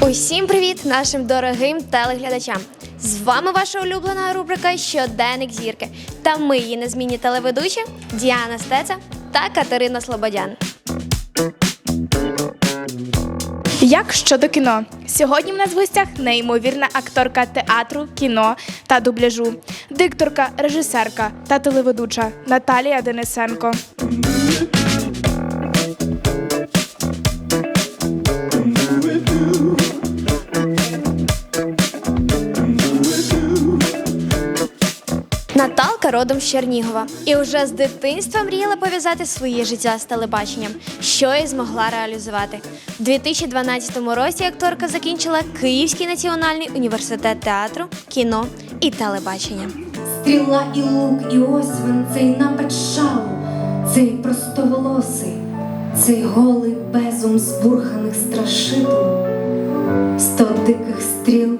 Усім привіт нашим дорогим телеглядачам! З вами ваша улюблена рубрика Щоденник зірки та ми її незмінні телеведучі Діана Стеца та Катерина Слободян. Як щодо кіно? Сьогодні в нас в гостях неймовірна акторка театру, кіно та дубляжу, дикторка, режисерка та телеведуча Наталія Денисенко. Родом з Чернігова і вже з дитинства мріяла пов'язати своє життя з телебаченням, що і змогла реалізувати. У 2012 році акторка закінчила Київський національний університет театру, кіно і телебачення. Стріла і лук, і ось він цей напад шалу, цей простоволосий, цей голий безум збурханих страшил. Сто диких стріл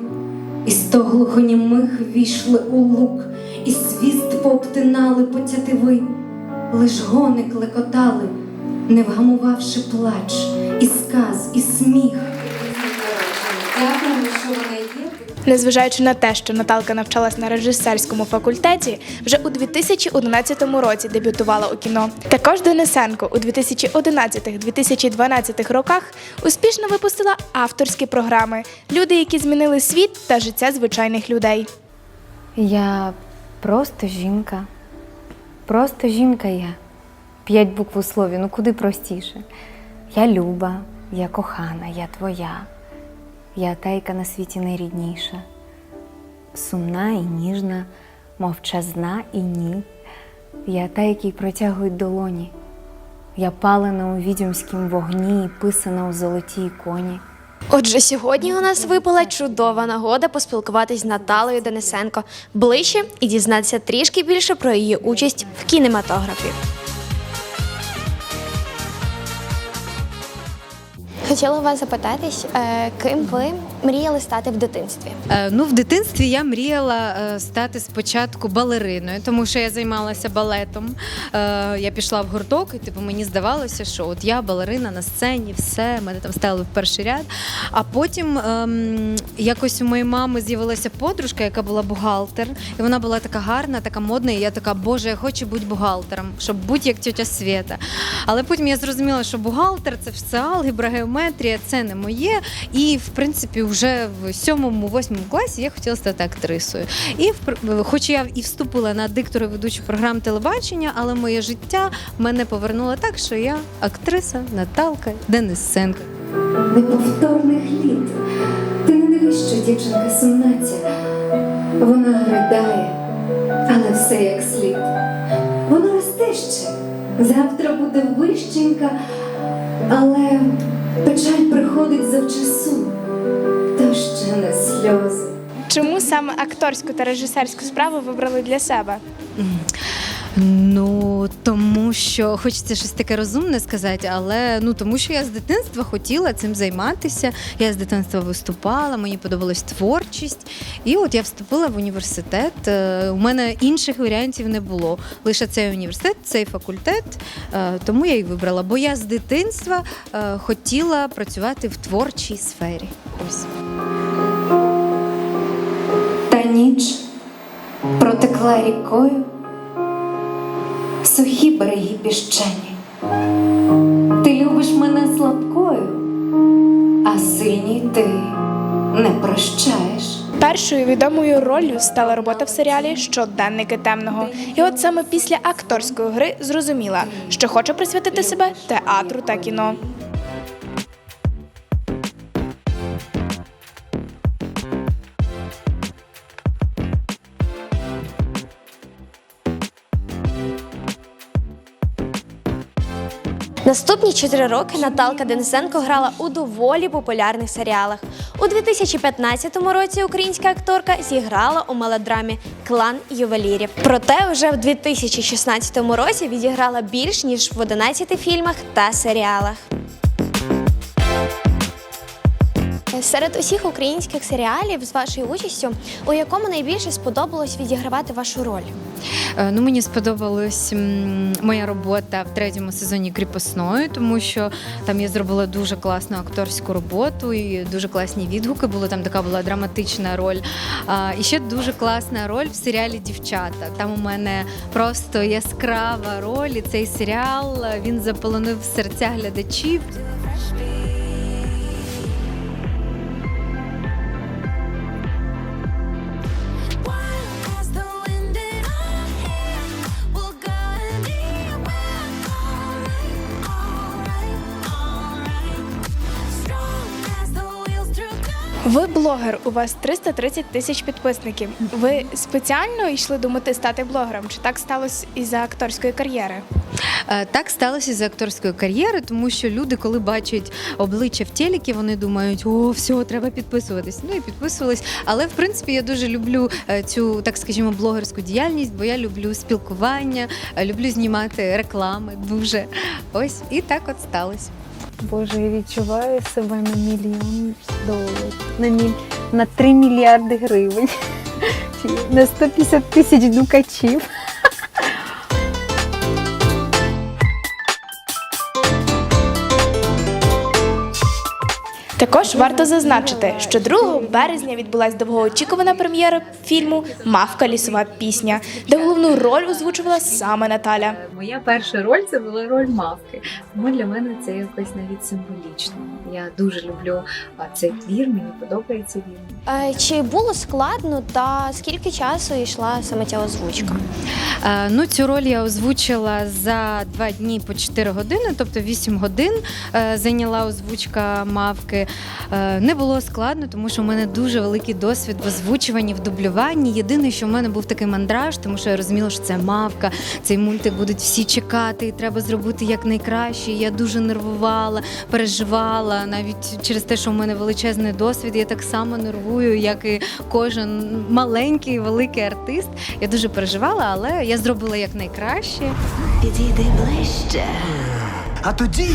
і сто глухонімих війшли у лук, і пообтинали по тятиви, лиш гони клекотали, не вгамувавши плач, і сказ, і сміх. Дякую, що вона є. Незважаючи на те, що Наталка навчалась на режисерському факультеті, вже у 2011 році дебютувала у кіно. Також Денисенко у 2011-2012 роках успішно випустила авторські програми Люди, які змінили світ та життя звичайних людей. Я просто жінка. Просто жінка я. П'ять букв у слові, ну куди простіше. Я люба, я кохана, я твоя. Я та, яка на світі найрідніша. Сумна і ніжна, мовчазна і ні. Я та, якій протягують долоні. Я палена у відьомськім вогні і писана у золотій коні. Отже, сьогодні у нас випала чудова нагода поспілкуватись з Наталою Денисенко ближче і дізнатися трішки більше про її участь в кінематографі. Хотіла вас запитатись, е, ким ви мріяли стати в дитинстві? Е, Ну, в дитинстві я мріяла е, стати спочатку балериною, тому що я займалася балетом. Е, Я пішла в гурток, і типу мені здавалося, що от я балерина на сцені, все, мене там ставили в перший ряд. А потім ем, якось у моєї мами з'явилася подружка, яка була бухгалтер, і вона була така гарна, така модна. І я така, боже, я хочу бути бухгалтером, щоб бути як тетя Свєта. Але потім я зрозуміла, що бухгалтер це все алгебра, геометрія, це не моє. І в принципі, вже в сьомому, восьмому класі я хотіла стати актрисою. І хоч я і вступила на диктора ведучу програм телебачення, але моє життя мене повернуло так, що я актриса Наталка Денисенко. неповторних літ. Ти не що дівчинка сумнаця. Вона гридає, але все як слід. Воно росте ще. Завтра буде вищенька, але печаль приходить завчасу, то ще не сльози. Чому саме акторську та режисерську справу вибрали для себе? Ну тому що хочеться щось таке розумне сказати, але ну тому що я з дитинства хотіла цим займатися. Я з дитинства виступала, мені подобалась творчість. І от я вступила в університет. Е, У мене інших варіантів не було. Лише цей університет, цей факультет. Е, Тому я і вибрала. Бо я з дитинства е, хотіла працювати в творчій сфері. Ось. Та ніч протекла рікою, сухі береги піщані. Ти любиш мене слабкою, а сильній ти не прощаєш. Першою відомою роллю стала робота в серіалі Щоденники темного. І от саме після акторської гри зрозуміла, що хоче присвятити себе театру та кіно. Наступні чотири роки Наталка Денисенко грала у доволі популярних серіалах. У 2015 році українська акторка зіграла у мелодрамі Клан ювелірів. Проте вже в 2016 році відіграла більш ніж в 11 фільмах та серіалах. Серед усіх українських серіалів з вашою участю, у якому найбільше сподобалось відігравати вашу роль? Е, Ну, мені сподобалась моя робота в третьому сезоні кріпосної, тому що там я зробила дуже класну акторську роботу і дуже класні відгуки. Були там така була драматична роль. А, і ще дуже класна роль в серіалі Дівчата. Там у мене просто яскрава роль. І цей серіал е, він заполонив серця глядачів. Ви блогер, у вас 330 тисяч підписників. Ви спеціально йшли до мети стати блогером? Чи так сталося із-за акторської кар'єри? Е, Так сталося з акторської кар'єри, тому що люди, коли бачать обличчя в телекі, вони думають, о, все, треба підписуватись. Ну і підписувались. Але в принципі я дуже люблю е, цю, так скажімо, блогерську діяльність, бо я люблю спілкування, е, люблю знімати реклами. Дуже ось і так от сталося. Боже, я відчуваю себе на мільйон доларів, на, міль... на 3 мільярди гривень, на 150 тисяч дукачів. Також варто зазначити, що 2 березня відбулась довгоочікувана прем'єра фільму Мавка лісова пісня, де головну роль озвучувала саме Наталя. Моя перша роль це була роль мавки. Тому для мене це якось навіть символічно. Я дуже люблю цей твір, мені подобається він. Чи було складно та скільки часу йшла саме ця озвучка? Е, Ну, цю роль я озвучила за два дні по 4 години, тобто 8 годин е, зайняла озвучка мавки. Е, Не було складно, тому що в мене дуже великий досвід в озвучуванні, в дублюванні. Єдине, що в мене був такий мандраж, тому що я розуміла, що це мавка, цей мультик будуть всі чекати, і треба зробити якнайкраще. Я дуже нервувала, переживала навіть через те, що в мене величезний досвід. Я так само нервую, як і кожен маленький, великий артист. Я дуже переживала, але я зробила якнайкраще. Підійди ближче. А тоді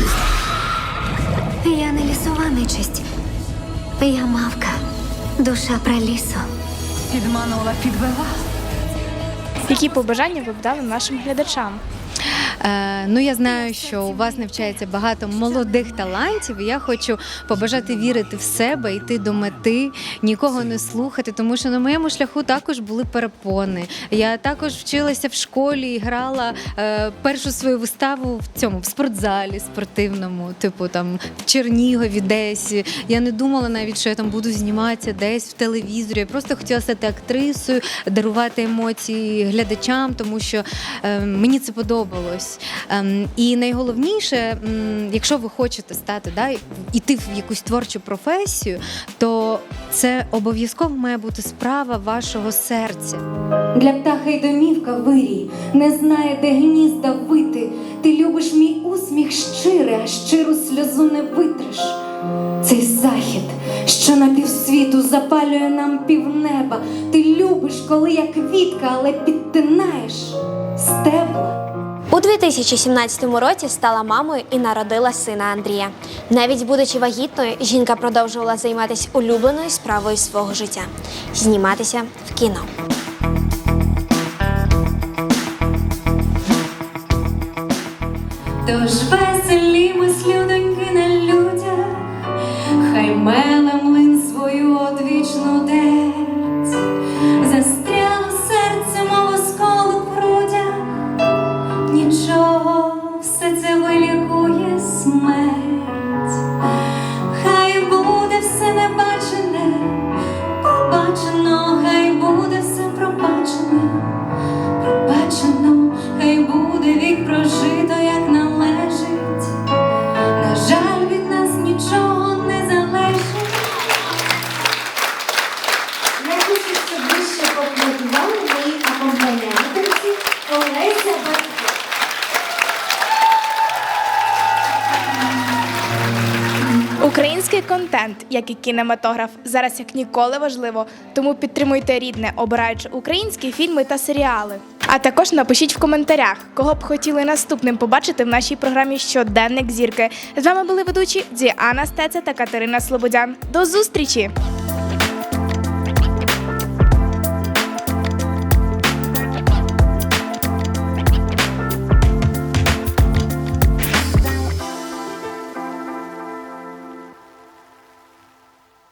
Я не лісова нечисть. Я мавка, душа пралісу. підманула, підвела. Які побажання ви б дали нашим глядачам? Е, ну я знаю, що у вас навчається багато молодих талантів. і Я хочу побажати вірити в себе, йти до мети, нікого не слухати, тому що на моєму шляху також були перепони. Я також вчилася в школі і грала е, першу свою виставу в цьому в спортзалі спортивному, типу там в Чернігові, десь. Я не думала навіть, що я там буду зніматися десь в телевізорі. Я просто хотіла стати актрисою, дарувати емоції глядачам, тому що е, мені це подобалось. Ем, і найголовніше, якщо ви хочете стати, да, іти в якусь творчу професію, то це обов'язково має бути справа вашого серця. Для птаха й домівка вирій, не знає, де гнізда вити. Ти любиш мій усміх щирий, а щиру сльозу не витриш. Цей захід, що на півсвіту запалює нам півнеба. Ти любиш, коли я квітка, але підтинаєш стебла. У 2017 році стала мамою і народила сина Андрія. Навіть будучи вагітною, жінка продовжувала займатися улюбленою справою свого життя зніматися в кіно. Тож веселі ми слюдоньки на людях, хай меле млин свою одвічну дерть, Український контент, як і кінематограф, зараз як ніколи важливо, тому підтримуйте рідне, обираючи українські фільми та серіали. А також напишіть в коментарях, кого б хотіли наступним побачити в нашій програмі Щоденник зірки. З вами були ведучі Діана Стеця та Катерина Слободян. До зустрічі!